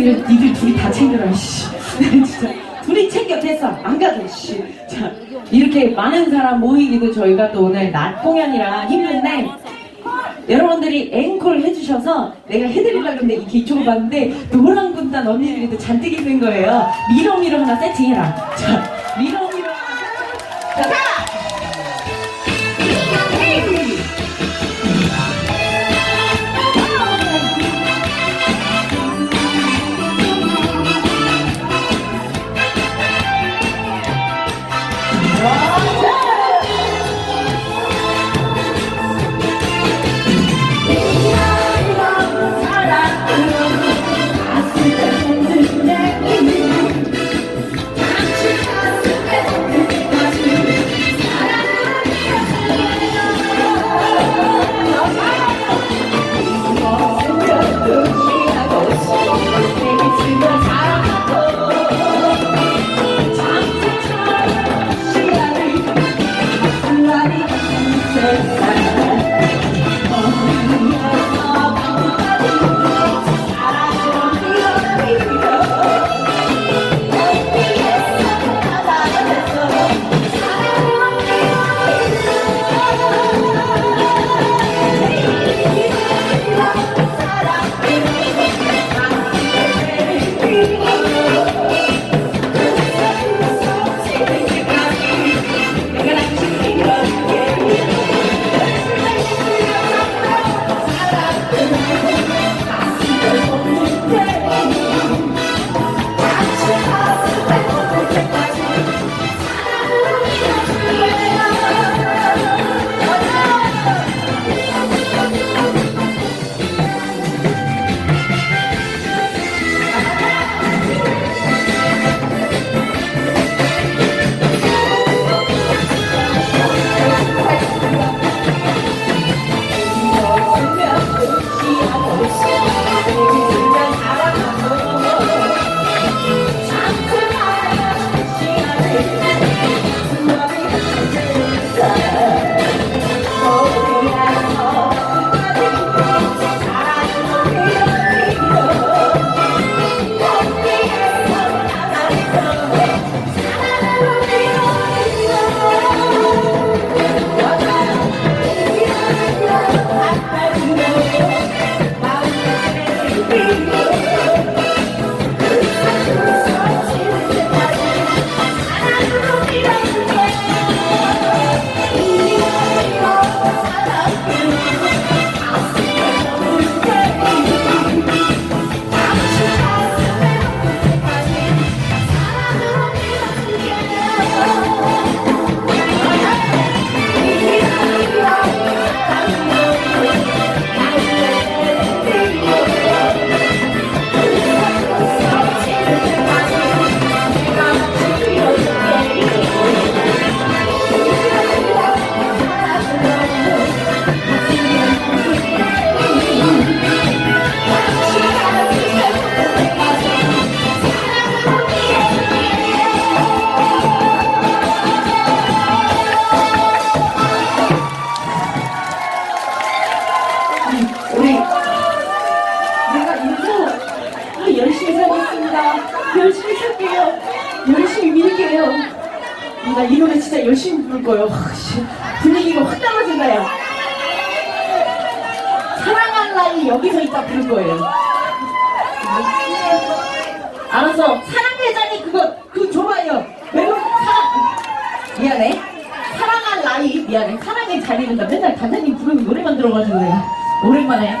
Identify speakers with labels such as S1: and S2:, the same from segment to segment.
S1: 이래 니들 둘이 다 챙겨라 씨. 진짜. 둘이 챙겨 됐어. 안 가도 씨 자 이렇게 많은 사람 모이기도 저희가 또 오늘 낮 공연이라 힘든데 여러분들이 앵콜 해주셔서 내가 해드리려고 했는데 이렇게 이쪽으로 봤는데 노란 군단 언니들이 또 잔뜩 있는 거예요. 미러미러 하나 세팅해라. 자 미러미러 자, 자! 우리 노래 진짜 열심히 부를 거예요. 분위기가 확 달라진다 야. 사랑한 나이 여기서 있다 부를 거예요. 알았어. 사랑대장이 그거 그거 줘봐요. 매우 사랑 미안해. 사랑한 나이 미안해. 사랑의 자리는 나 맨날 단장님 부르는 노래만 들어가지고 내가 오랜만에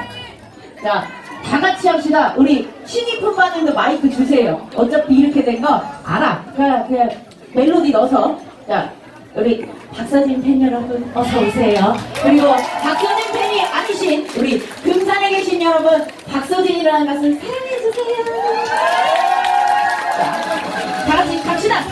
S1: 자. 다 같이 합시다. 우리 신입분 반응도 마이크 주세요. 어차피 이렇게 된 거 알아. 그냥, 그냥 멜로디 넣어서. 자, 우리 박서진 팬 여러분 어서 오세요. 그리고 박서진 팬이 아니신 우리 금산에 계신 여러분 박서진이라는 가수를 사랑해주세요. 자, 다 같이 갑시다.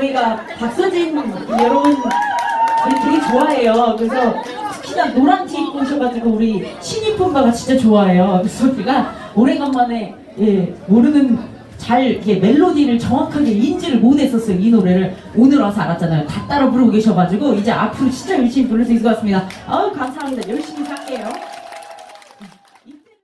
S1: 제가 박서진 여러분 저희 되게 좋아해요. 그래서 특히나 노란 티 입고 오셔가지고 우리 신입 분바가 진짜 좋아해요. 그래서 제가 오래간만에 예, 모르는 잘 이렇게 멜로디를 정확하게 인지를 못했었어요. 이 노래를 오늘 와서 알았잖아요. 다 따라 부르고 계셔가지고 이제 앞으로 진짜 열심히 부를 수 있을 것 같습니다. 아유 감사합니다. 열심히 할게요.